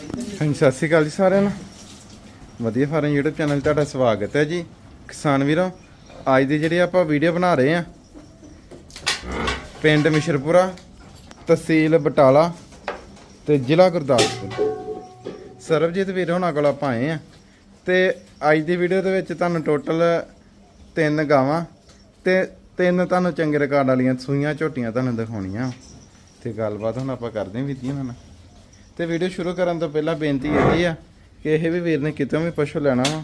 ਹਾਂਜੀ, ਸਤਿ ਸ਼੍ਰੀ ਅਕਾਲ ਜੀ ਸਾਰਿਆਂ ਨੂੰ। ਵਧੀਆ ਫਾਰਮ YouTube ਚੈਨਲ 'ਤੇ ਤੁਹਾਡਾ ਸਵਾਗਤ ਹੈ ਜੀ। ਕਿਸਾਨ ਵੀਰੋ, ਅੱਜ ਦੀ ਜਿਹੜੀ ਆਪਾਂ ਵੀਡੀਓ ਬਣਾ ਰਹੇ ਆ ਪਿੰਡ ਮਿਸ਼ਰਪੁਰਾ, ਤਹਿਸੀਲ ਬਟਾਲਾ ਤੇ ਜ਼ਿਲ੍ਹਾ ਗੁਰਦਾਸਪੁਰ। ਸਰਬਜੀਤ ਵੀਰ ਹੋਣਾ ਕੋਲ ਆਪਾਂ ਆਏ ਆ ਤੇ ਅੱਜ ਦੀ ਵੀਡੀਓ ਦੇ ਵਿੱਚ ਤੁਹਾਨੂੰ ਟੋਟਲ ਤਿੰਨ ਗਾਵਾਂ ਤੇ ਤਿੰਨ ਤੁਹਾਨੂੰ ਚੰਗੇ ਰਿਕਾਰਡ ਵਾਲੀਆਂ ਸੂਈਆਂ ਝੋਟੀਆਂ ਤੁਹਾਨੂੰ ਦਿਖਾਉਣੀਆਂ। ਤੇ ਗੱਲਬਾਤ ਹੁਣ ਆਪਾਂ ਕਰਦੇ ਹਾਂ ਵੀਰ ਜੀ ਨਾਲ। ਤੇ ਵੀਡੀਓ ਸ਼ੁਰੂ ਕਰਨ ਤੋਂ ਪਹਿਲਾਂ ਬੇਨਤੀ ਇਹ ਆ ਕਿ ਇਹ ਵੀ ਵੀਰ ਨੇ ਕਿਤੋਂ ਵੀ ਪਸ਼ੂ ਲੈਣਾ ਵਾ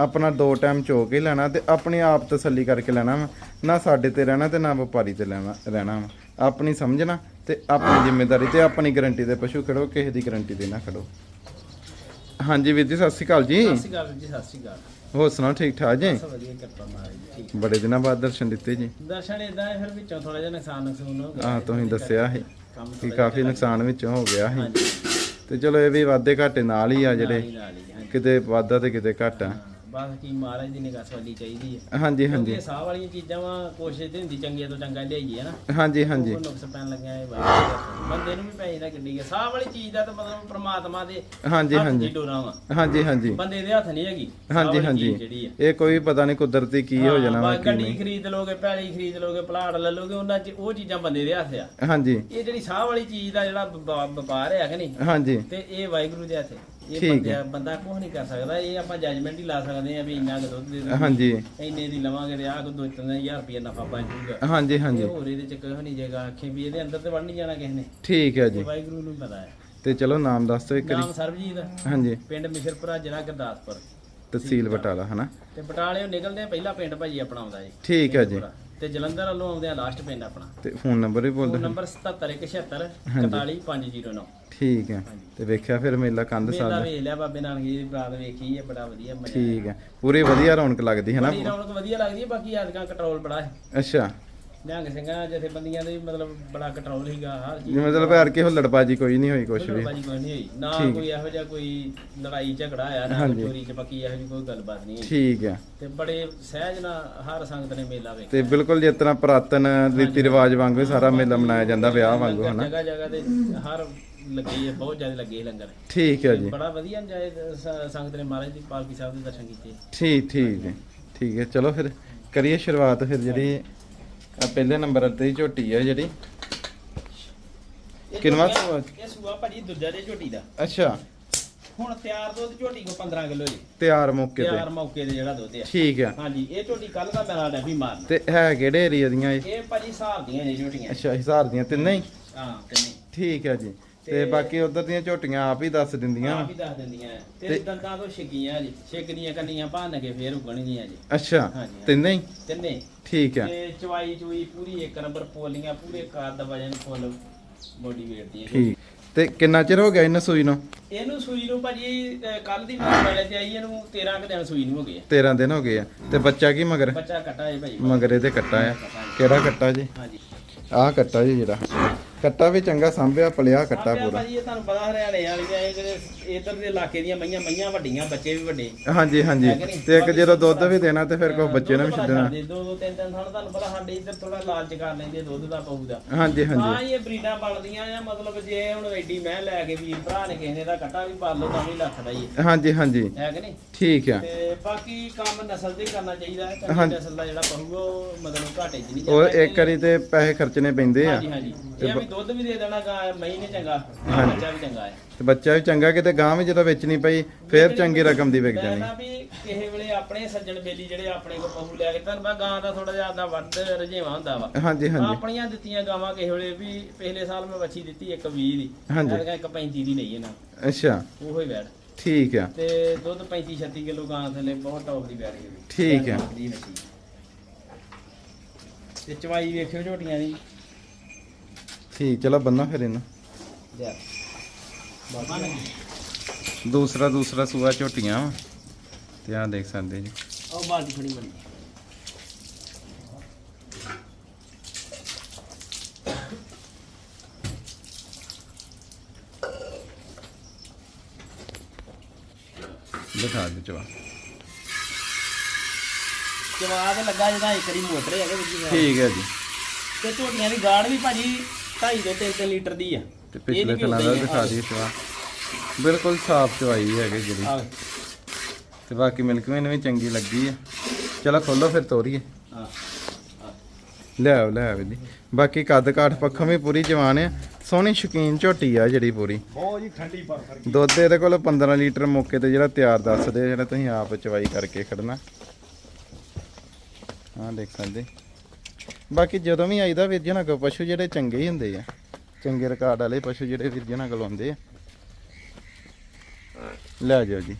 ਆਪਣਾ ਦੋ ਟਾਈਮ ਚੋ ਕੇ ਲੈਣਾ ਤੇ ਆਪਣੀ ਆਪ ਤਸੱਲੀ ਕਰਕੇ ਲੈਣਾ ਵਾ। ਨਾ ਸਾਡੇ ਤੇ ਰਹਿਣਾ ਤੇ ਨਾ ਵਪਾਰੀ ਤੇ ਲੈਣਾ ਰਹਿਣਾ ਵਾ। ਆਪਣੀ ਸਮਝਣਾ ਤੇ ਆਪਣੀ ਜ਼ਿੰਮੇਵਾਰੀ ਤੇ ਆਪਣੀ ਗਾਰੰਟੀ ਤੇ ਪਸ਼ੂ ਖੜੋ ਕਿਸੇ ਦੀ ਗਾਰੰਟੀ ਤੇ ਨਾ ਖੜੋ। ਹਾਂਜੀ ਵੀਰ ਜੀ ਸਤਿ ਸ਼੍ਰੀ ਅਕਾਲ ਜੀ। ਸਤਿ ਸ਼੍ਰੀ ਅਕਾਲ ਜੀ ਸਤਿ ਸ਼੍ਰੀ ਅਕਾਲ। ਹੋਰ ਸੁਣਾਓ ਠੀਕ ਠਾਕ ਜੀ? ਸਭ ਵਧੀਆ ਕਿਰਪਾ ਮਾਰੀ ਜੀ ਠੀਕ ਬੜੇ ਦਿਨਾਂ ਬਾਅਦ ਦਰਸ਼ਨ ਦਿੱਤੇ ਜੀ। ਦਰਸ਼ਨ ਇਦਾਂ ਹੈ ਫਿਰ ਵਿੱਚੋਂ ਥੋੜਾ ਜਿਹਾ ਨੁਕਸਾਨ ਨੁਕਸਾਨ ਹੋ ਗਿਆ। ਆਹ ਤੁਸੀਂ ਦੱਸਿਆ ਸੀ ਕਿ ਕਾਫੀ ਨੁਕਸਾਨ ਵਿੱਚੋਂ ਹੋ ਗਿਆ ਸੀ। ਹਾਂਜੀ। ਤੇ ਚਲੋ ਇਹ ਵੀ ਵਾਧੇ ਘਾਟੇ ਨਾਲ ਹੀ ਆ ਜਿਹੜੇ। ਕਿਤੇ ਵਾਧਾ ਤੇ ਕਿਤੇ ਘਾਟਾ ਬਸ ਕੀ ਮਹਾਰਾਜ ਦੀ ਨਿਗਾਹ ਸਵਾਲੀ ਚਾਹੀਦੀ ਹੈ। ਹਾਂਜੀ ਕਿਉਂਕਿ ਹਾਂਜੀ। ਇਹ ਸਾਹ ਵਾਲੀਆਂ ਚੀਜ਼ਾਂ ਵਾ ਕੋਸ਼ਿਸ਼ ਤੇ ਹੁੰਦੀ ਚੰਗੀਆਂ ਤੋਂ ਚੰਗਾ ਲਿਆਈਏ ਹੈ ਨਾ। ਹਾਂਜੀ ਹਾਂਜੀ। ਉਹ ਨੁਕਸ ਪੈਣ ਲੱਗਿਆ ਇਹ ਦਾ। ਬੰਦੇ ਨੂੰ ਵੀ ਪੈ ਜਾਂਦਾ ਕਿੰਨੀ ਹੈ ਸਾਹ ਵਾਲੀ ਚੀਜ਼ ਦਾ ਤਾਂ ਮਤਲਬ ਪ੍ਰਮਾਤਮਾ ਦੇ ਹਾਂਜੀ ਹੱਥ ਹਾਂਜੀ। ਡੋਰਾ ਵਾ। ਹਾਂਜੀ ਹਾਂਜੀ। ਬੰਦੇ ਦੇ ਹੱਥ ਨਹੀਂ ਹੈਗੀ ਸਾਹ ਹਾਂਜੀ ਵਾਲੀ ਹਾਂਜੀ। ਚੀਜ਼ ਜਿਹੜੀ ਹੈ। ਇਹ ਕੋਈ ਪਤਾ ਨਹੀਂ ਕੁਦਰਤੀ ਕੀ ਹੋ ਜਾਣਾ ਵਾ ਹਾਂ, ਕੀ ਗੱਡੀ ਨਹੀਂ। ਖਰੀਦ ਲੋਗੇ ਪੈਲੀ ਖਰੀਦ ਲੋਗੇ ਪਲਾਟ ਲੈ ਲੋਗੇ ਉਹਨਾਂ ਚ ਉਹ ਚੀਜ਼ਾਂ ਬੰਦੇ ਦੇ ਹੱਥ ਆ। ਹਾਂਜੀ। ਇਹ ਜਿਹੜੀ ਸਾਹ ਵਾਲੀ ਚੀਜ਼ ਦਾ ਜਿਹੜਾ ਵਪਾ- ਵਪਾਰ ਹੈ ਕਿ ਨਹੀਂ ਹਾਂਜੀ। ਤੇ ਇਹ ਵਾਹਿਗੁਰੂ ਦੇ ਹੱਥ ਹੈ। ਇਹ ਠੀਕ ਬੰਦਾ ਬੰਦਾ ਕੁਝ ਨਹੀਂ ਕਰ ਸਕਦਾ। ਇਹ ਆਪਾਂ ਜੱਜਮੈਂਟ ਹੀ ਲਾ ਸਕਦੇ ਆ ਵੀ ਇੰਨਾ ਕੁ ਦੁੱਧ ਦੇ। ਹਾਂਜੀ। ਇੰਨੇ ਦੀ ਲਵਾਂਗੇ ਤੇ ਆਹ ਕੋ ਦੋ ਤਿੰਨ ਹਜ਼ਾਰ ਰੁਪਏ ਨਫਾ ਬਣ ਜਾਊਗਾ। ਹਾਂਜੀ ਇਹ ਹਾਂਜੀ ਹੋਰ ਇਹਦੇ ਚ ਕੋਈ ਨਹੀਂ ਜਗਾ। ਆਖੇ ਵੀ ਇਹਦੇ ਅੰਦਰ ਤੇ ਵੜ ਨਹੀਂ ਜਾਣਾ ਕਿਸੇ ਨੇ। ਠੀਕ ਹੈ ਜੀ। ਇਹ ਵਾਹਿਗੁਰੂ ਨੂੰ ਪਤਾ ਹੈ। ਤੇ ਚਲੋ ਨਾਮ ਦੱਸ ਦਿਓ ਇੱਕ ਵਾਰੀ। ਨਾਮ ਸਰਬਜੀਤ ਹਾਂਜੀ। ਪਿੰਡ ਮਿਸ਼ਰਪੁਰਾ ਜ਼ਿਲ੍ਹਾ ਗੁਰਦਾਸਪੁਰ। ਤਹਿਸੀਲ ਬਟਾਲਾ ਹਨਾ? ਤੇ ਬਟਾਲਿਓਂ ਨਿਕਲਦੇ ਆ ਪਹਿਲਾ ਪਿੰਡ ਭਾਜੀ ਆਪਣਾ ਆਉਂਦਾ ਜੀ। ਠੀਕ ਹੈ ਜੀ। ਤੇ ਜਲੰਧਰ ਵੱਲੋਂ ਆਉਂਦੇ ਆ ਲਾਸਟ ਪਿੰਡ ਆਪਣਾ। ਤੇ ਫੋਨ ਨੰਬਰ ਵੀ ਬੋਲ ਫੋਨ ਦਿਓ ਨੰਬਰ 7717 41509 ਠੀਕ ਹੈ। ਤੇ ਵੇਖਿਆ ਫਿਰ ਮੇਲਾ ਕੰਧ ਮੇਲਾ ਸਾਲ ਵੇਖ ਲਿਆ ਬਾਬੇ ਨਾਨਕ ਜੀ ਦੀ ਬਰਾਤ ਵੇਖੀ ਹੈ ਬੜਾ ਵਧੀਆ ਮਜ਼ਾ ਠੀਕ ਹੈ। ਪੂਰੀ ਵਧੀਆ ਰੌਣਕ ਲੱਗਦੀ ਹੈ ਨਾ ਬੜੀ ਰੌਣਕ ਵਧੀਆ ਲੱਗਦੀ ਹੈ ਬਾਕੀ ਅੱਜ ਕੰਟਰੋਲ ਬੜਾ ਹੈ। ਅੱਛਾ। ਨਿਹੰਗ ਸਿੰਘਾਂ ਜਥੇਬੰਦੀਆਂ ਦੇ ਵੀ ਮਤਲਬ ਬੜਾ ਕੰਟਰੋਲ ਸੀਗਾ ਹਰ ਚੀਜ਼ ਜੀ ਮਤਲਬ ਹਰ ਕੇ ਹੁੱਲੜਬਾਜੀ ਕੋਈ ਨਹੀਂ ਹੋਈ ਕੁਛ ਵੀ। ਬਾਜੀ ਕੋਈ ਨਹੀਂ ਹੋਈ। ਨਾ ਠੀਕ। ਕੋਈ ਇਹੋ ਜਿਹਾ ਕੋਈ ਲੜਾਈ ਝਗੜਾ ਆਇਆ ਨਾ ਕੋਈ ਚੋਰੀ ਚਪੱਕੀ ਇਹੋ ਜਿਹੀ ਕੋਈ ਗੱਲਬਾਤ ਨਹੀਂ ਹੋਈ। ਠੀਕ ਹੈ। ਤੇ ਬੜੇ ਸਹਿਜ ਨਾਲ ਹਰ ਸੰਗਤ ਨੇ ਮੇਲਾ ਵੇਖਿਆ। ਤੇ ਬਿਲਕੁਲ ਜਿਸ ਤਰ੍ਹਾਂ ਪੁਰਾਤਨ ਰੀਤੀ ਰਿਵਾਜ ਵਾਂਗੂ ਹੀ ਸਾਰਾ ਮੇਲਾ ਮਨਾਇਆ ਜਾਂਦਾ ਵਿਆਹ ਵਾਂਗੂ ਹਨਾ? ਜਗ੍ਹਾ ਜਗ੍ਹਾ ਤੇ ਹਰ ਲੱਗੀ ਹੈ ਬਹੁਤ ਜ਼ਿਆਦਾ ਲੱਗੇ ਲੰਗਰ। ਠੀਕ ਹੈ ਜੀ। ਬੜਾ ਵਧੀਆ ਇੰਜਾਏ ਸੰਗਤ ਨੇ ਮਹਾਰਾਜ ਦੀ ਪਾਲਕੀ ਸਾਹਿਬ ਦੇ ਦਰਸ਼ਨ ਕੀਤੇ। ਠੀਕ ਠੀਕ ਠੀਕ ਹੈ ਚਲੋ ਫਿਰ ਕਰੀਏ ਸ਼ੁਰੂਆਤ ਫਿਰ ਜਿਹੜੀ ਆ ਪਹਿਲੇ ਨੰਬਰ ਤੇ ਹੀ ਝੋਟੀ ਹੈ ਜਿਹੜੀ। ਇਹ ਕਿੰਨਵਾਂ ਝੋਟੀਆਂ- ਸੂਆ? ਇਹ ਸੂਆ ਭਾਜੀ ਦੂਜਾ ਦੇ ਝੋਟੀ ਦਾ। ਅੱਛਾ। ਹੁਣ ਤਿਆਰ ਦੁੱਧ ਝੋਟੀ ਕੋ 15 ਕਿਲੋ ਜੀ। ਤਿਆਰ ਮੌਕੇ ਤਿਆਰ ਤੇ ਮੌਕੇ ਤੇ ਜਿਹੜਾ ਦੁੱਧ ਆ। ਠੀਕ ਹੈ ਹਾਂਜੀ ਇਹ ਝੋਟੀ ਕੱਲ ਦਾ ਮੇਰਾ ਡੈਫੀ ਮਾਰਨਾ। ਤੇ ਹੈ ਕਿਹੜੇ ਏਰੀਆ ਦੀਆਂ ਇਹ? ਇਹ ਭਾਜੀ ਹਿਸਾਬ ਦੀਆਂ ਨੇ ਝੋਟੀਆਂ। ਅੱਛਾ ਹਿਸਾਰ ਦੀਆਂ ਤਿੰਨੇ ਹੀ? ਹਾਂ ਤਿੰਨੇ ਠੀਕ ਹੈ ਜੀ। ਤੇ ਬਾਕੀ ਉਧਰ ਦੀਆਂ ਝੋਟੀਆਂ ਆਪ ਹੀ ਦੱਸ ਦਿੰਦੀਆਂ। ਆਪ ਹੀ ਦੱਸ ਦਿੰਦੀਆਂ। ਤੇ ਤੇ- ਦੰਦਾਂ ਤੋਂ ਛਿੱਕੀਆਂ ਜੀ। ਛਿੱਕਦੀਆਂ ਕੰਨੀਆਂ ਭੰਨ ਕੇ ਫੇਰ ਉਗਣਗੀਆਂ ਜੀ। ਅੱਛਾ ਹਾਂਜੀ। ਤਿੰਨੇ ਹੀ? ਤਿੰਨੇ। ਠੀਕ ਹੈ ਤੇ ਚਵਾਈ ਚੁਈ ਪੂਰੀ ਇੱਕ ਨੰਬਰ ਪੋਲੀਆਂ ਪੂਰੇ ਕਾਰ ਦਾ ਵਜਨ ਫੁੱਲ ਬੋਡੀ weight ਦੀ ਹੈ ਠੀਕ। ਤੇ ਕਿੰਨਾ ਚਿਰ ਹੋ ਗਿਆ ਇਹਨਾਂ ਸੂਈ ਨੂੰ? ਇਹਨੂੰ ਸੂਈ ਨੂੰ ਭਾਜੀ ਕੱਲ ਦੀ ਵੀਡੀਓ ਵਾਲੇ ਤੇ ਆਈ ਇਹਨੂੰ 13 ਕੁ ਦਿਨ ਸੂਈ ਨੂੰ ਹੋ ਗਏ ਆ। 13 ਦਿਨ ਹੋ ਗਏ ਆ। ਤੇ ਬੱਚਾ ਕੀ ਮਗਰ? ਬੱਚਾ ਕੱਟਾ ਹੈ ਭਾਜੀ। ਮਗਰ ਇਹਦੇ ਕੱਟਾ ਆ। ਕਿਹੜਾ ਕੱਟਾ ਜੀ? ਹਾਂਜੀ। ਆਹ ਕੱਟਾ ਜੀ ਜਿਹੜਾ। ਕੱਟਾ ਵੀ ਚੰਗਾ ਸੰਭਿਆ ਪਲਿਆ ਕੱਟਾ ਆਪਿਆ ਪੂਰਾ। ਭਾਜੀ ਇਹ ਤੁਹਾਨੂੰ ਪਤਾ ਹਰਿਆਣੇ ਵਾਲੀਆਂ ਇਹ ਜਿਹੜੇ ਇਧਰ ਦੇ ਇਲਾਕੇ ਦੀਆਂ ਮਈਆਂ ਮਈਆਂ ਵੱਡੀਆਂ ਬੱਚੇ ਵੀ ਵੱਡੇ। ਹਾਂਜੀ ਹਾਂਜੀ? ਤੇ ਇੱਕ ਜਦੋਂ ਦੁੱਧ ਵੀ ਦੇਣਾ ਤੇ ਫਿਰ ਕੋਈ ਬੱਚੇ ਨੂੰ ਵੀ ਦੁੱਧ ਛੱਡਣਾ। ਛੱਡਦੇ, ਦੋ ਦੋ ਤਿੰਨ ਤਿੰਨ ਸਾਲ ਤੁਹਾਨੂੰ ਪਤਾ ਸਾਡੇ ਇੱਧਰ ਥੋੜਾ ਲਾਲਚ ਕਰ ਲੈਂਦੇ ਆ ਦੁੱਧ ਦਾ ਪਊ ਦਾ ਹਾਂਜੀ। ਹਾਂ ਹਾਂਜੀ ਇਹ ਬਰੀਡਾਂ ਬਣਦੀਆਂ ਆ ਮਤਲਬ ਜੇ ਹੁਣ ਐਡੀ ਮੈਂ ਲੈ ਕੇ ਵੀਰ ਭਰਾ ਨੇ ਕਿਸੇ ਨੇ ਦਾ ਕੱਟਾ ਵੀ ਪਾਲ ਲਓ ਤਾਂ ਵੀ ਲੱਖ ਦਾ ਹੀ ਹੈ। ਹਾਂਜੀ ਹਾਂਜੀ। ਹੈ ਕਿ ਨਹੀਂ? ਠੀਕ ਆ। ਤੇ ਬਾਕੀ ਕੰਮ ਨਸਲ ਤੇ ਕਰਨਾ ਚਾਹੀਦਾ ਹੈ ਚੰਗੀ ਹਾਂਜੀ। ਨਸਲ ਦਾ ਜਿਹੜਾ ਪਊਗਾ ਉਹ ਮਤਲਬ ਘਾਟੇ 'ਚ ਨਹੀਂ ਉਹ ਇੱਕ ਵਾਰੀ ਤੇ ਪੈਸੇ ਖਰਚਣੇ ਪੈਂਦੇ ਆ। ਹਾਂਜੀ ਹਾਂਜੀ। ਇਹ ਵੀ ਦੁੱਧ ਵੀ ਦੇ ਦੇਣਾ ਗਾਂ ਮਹੀਂ ਨੇ ਚੰਗਾ। ਹਾਂਜੀ। ਬੱਚਾ ਵੀ ਚੰਗਾ ਹੈ। ਤੇ ਬੱਚਾ ਵੀ ਚੰਗਾ ਕਿਤੇ ਗਾਂ ਵੀ ਜਦੋਂ ਵੇਚਣੀ ਪਈ ਫਿਰ ਚੰਗੀ ਰਕਮ ਦੀ ਵਿਕ ਮੈਂ ਜਾਣੀ। ਨਾ ਵੀ ਕਿਸੇ ਵੇਲੇ ਆਪਣੇ ਸੱਜਣ ਬੇਲੀ ਜਿਹੜੇ ਆਪਣੇ ਕੋਲ ਪਹੂ ਲੈ ਕੇ ਤੁਹਾਨੂੰ ਮੈਂ ਗਾਂ ਦਾ ਥੋੜਾ ਜਿਹਾ ਦਾ ਵੱਧ ਰਜੇਵਾ ਹੁੰਦਾ ਵਾ। ਹਾਂਜੀ ਹਾਂਜੀ। ਆਪਣੀਆਂ ਦਿੱਤੀਆਂ ਗਾਵਾਂ ਕਿਸੇ ਵੇਲੇ ਵੀ ਪਿਛਲੇ ਸਾਲ ਮੈਂ ਵੱਛੀ ਦਿੱਤੀ ਇੱਕ 20 ਦੀ। ਹਾਂਜੀ। ਇੱਕ 35 ਦੀ ਲਈ ਇਹਨਾਂ ਅੱਛਾ। ਉਹੋ ਹੀ ਵੈੜ ਠੀਕ ਆ। ਤੇ ਦੁੱਧ 35 36 ਕਿਲੋ ਗਾਂ ਥੱਲੇ ਬਹੁਤ ਟੌਪ ਦੀ ਵੈੜ ਹੈ ਠੀਕ ਵੱਛੀ। ਤੇ ਚਵਾਈ ਵੇਖਿਓ ਝੋਟੀਆਂ ਦੀ। ਠੀਕ ਚਲੋ ਬੰਨਾ ਫਿਰ ਇਹਨੂੰ। ਲਿਆ ਦੂਸਰਾ ਦੂਸਰਾ ਸੂਆ ਝੋਟੀਆਂ ਵਾਂ। ਤੇ ਆਹ ਦੇਖ ਸਕਦੇ ਜੀ। ਉਹ ਬਾਲਟੀ ਖੜੀ ਬਣੀ। ਦਿਖਾ ਦੇ ਚਵਾ ਜਵਾਬ ਲੱਗਾ ਜਿਹਦਾ ਇੱਕ ਵਾਰੀ ਮੋਟਰ ਹੈਗੇ ਵਿੱਚ ਠੀਕ ਹੈ ਜੀ। ਤੇ ਝੋਟੀਆਂ ਦੀ ਗਾੜ ਵੀ ਭਾਜੀ 2.5 ਤੋਂ 3 ਲੀਟਰ ਦੀ ਆ। ਤੇ ਇਹ ਪਿਛਲੇ ਨੀ ਕਿ ਤਲਾਂ ਦਾ ਉੱਦਾਂ ਹੀ ਦਿਖਾ ਆ। ਦਈਏ ਚਵਾ ਬਿਲਕੁਲ ਸਾਫ਼ ਚਵਾਈ ਹੈਗੇ ਜਿਹੜੀ। ਆ ਤੇ ਬਾਕੀ ਮਿਲਕ ਮੈਨ ਵੀ ਚੰਗੀ ਲੱਗੀ ਆ। ਚਲੋ ਖੋਲੋ ਫਿਰ ਤੋਰੀਏ। ਲੈ ਆਓ ਲੈ ਆਓ ਜੀ। ਬਾਕੀ ਕੱਦ ਕਾਠ ਪੱਖੋਂ ਵੀ ਪੂਰੀ ਜਵਾਨ ਆ। ਸੋਹਣੀ ਸ਼ੌਕੀਨ ਝੋਟੀ ਆ ਜਿਹੜੀ ਪੂਰੀ। ਬਹੁਤ ਜੀ ਠੰਡੀ ਪਰ ਫਰ ਦੁੱਧ ਇਹਦੇ ਕੋਲ 15 ਲੀਟਰ ਮੌਕੇ ਤੇ ਜਿਹੜਾ ਤਿਆਰ ਦੱਸਦੇ ਜਿਹੜਾ ਤੁਸੀਂ ਆਪ ਚਵਾਈ ਕਰਕੇ ਖੜਨਾ। ਹਾਂ ਦੇਖ ਸਕਦੇ ਬਾਕੀ ਜਦੋਂ ਵੀ ਆਈਦਾ ਵੀਰ ਜਨਾਂ ਕੋਲ ਪਸ਼ੂ ਜਿਹੜੇ ਚੰਗੇ ਹੀ ਹੁੰਦੇ ਆ। ਚੰਗੇ ਰਿਕਾਰਡ ਵਾਲੇ ਪਸ਼ੂ ਜਿਹੜੇ ਵੀਰ ਜਨਾਂ ਕੋਲ ਆਉਂਦੇ ਆ। ਲੈ ਜਾਓ ਜੀ।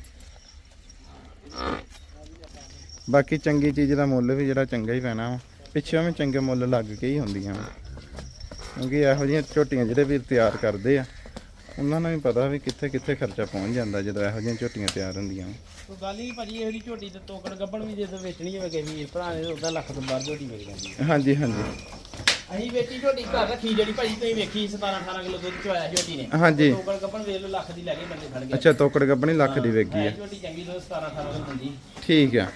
ਬਾਕੀ ਚੰਗੀ ਚੀਜ਼ ਦਾ ਮੁੱਲ ਵੀ ਜਿਹੜਾ ਚੰਗਾ ਹੀ ਪੈਣਾ ਵਾ। ਪਿੱਛੋਂ ਵੀ ਚੰਗੇ ਮੁੱਲ ਲੱਗ ਕੇ ਹੀ ਹੁੰਦੀਆਂ ਵਾ। ਕਿਉਂਕਿ ਇਹੋ ਜਿਹੀਆਂ ਝੋਟੀਆਂ ਜਿਹੜੇ ਵੀਰ ਤਿਆਰ ਕਰਦੇ ਆ। ਉਹਨਾਂ ਨੂੰ ਵੀ ਪਤਾ ਵੀ ਕਿੱਥੇ ਕਿੱਥੇ ਖਰਚਾ ਪਹੁੰਚ ਜਾਂਦਾ ਜਦੋਂ ਇਹੋ ਜਿਹੀਆਂ ਝੋਟੀਆਂ ਤਿਆਰ ਹੁੰਦੀਆਂ। ਉਹ ਗੱਲ ਹੀ ਭਾਜੀ ਇਹੋ ਜਿਹੀ ਝੋਟੀ ਤੇ ਤੋਕੜ ਗੱਬਣ ਵੀ ਜੇ ਤੇ ਵੇਚਣੀ ਹੋਵੇ ਕਿਸੇ ਵੀਰ ਭਰਾ ਨੇ ਉਹਦਾ ਲੱਖ ਤੋਂ ਬਾਹਰ ਝੋਟੀ ਵੇਚ ਜਾਂਦੀ। ਹਾਂਜੀ ਹਾਂਜੀ। ਅਸੀਂ ਵੇਚੀ ਝੋਟੀ ਘਰ ਰੱਖੀ ਜਿਹੜੀ ਭਾਜੀ ਤੁਸੀਂ ਵੇਖੀ 17 18 ਕਿਲੋ ਦੁੱਧ ਚਵਾਇਆ ਝੋਟੀ ਨੇ। ਹਾਂਜੀ। ਤੋਕੜ ਗੱਬਣ ਵੇਚ ਲੋ ਲੱਖ ਦੀ ਲੈ ਕੇ ਬੰਦੇ ਫੜ ਗਏ। ਅੱਛਾ ਤੋਕੜ ਗੱਬਣੀ ਲੱਖ ਦੀ ਵੇਗੀ ਹੈ ਆ। ਝੋਟੀ ਚੰਗੀ ਦੁੱਧ 17 18 ਕਿਲੋ ਦਿੰਦੀ। ਠੀਕ ਆ।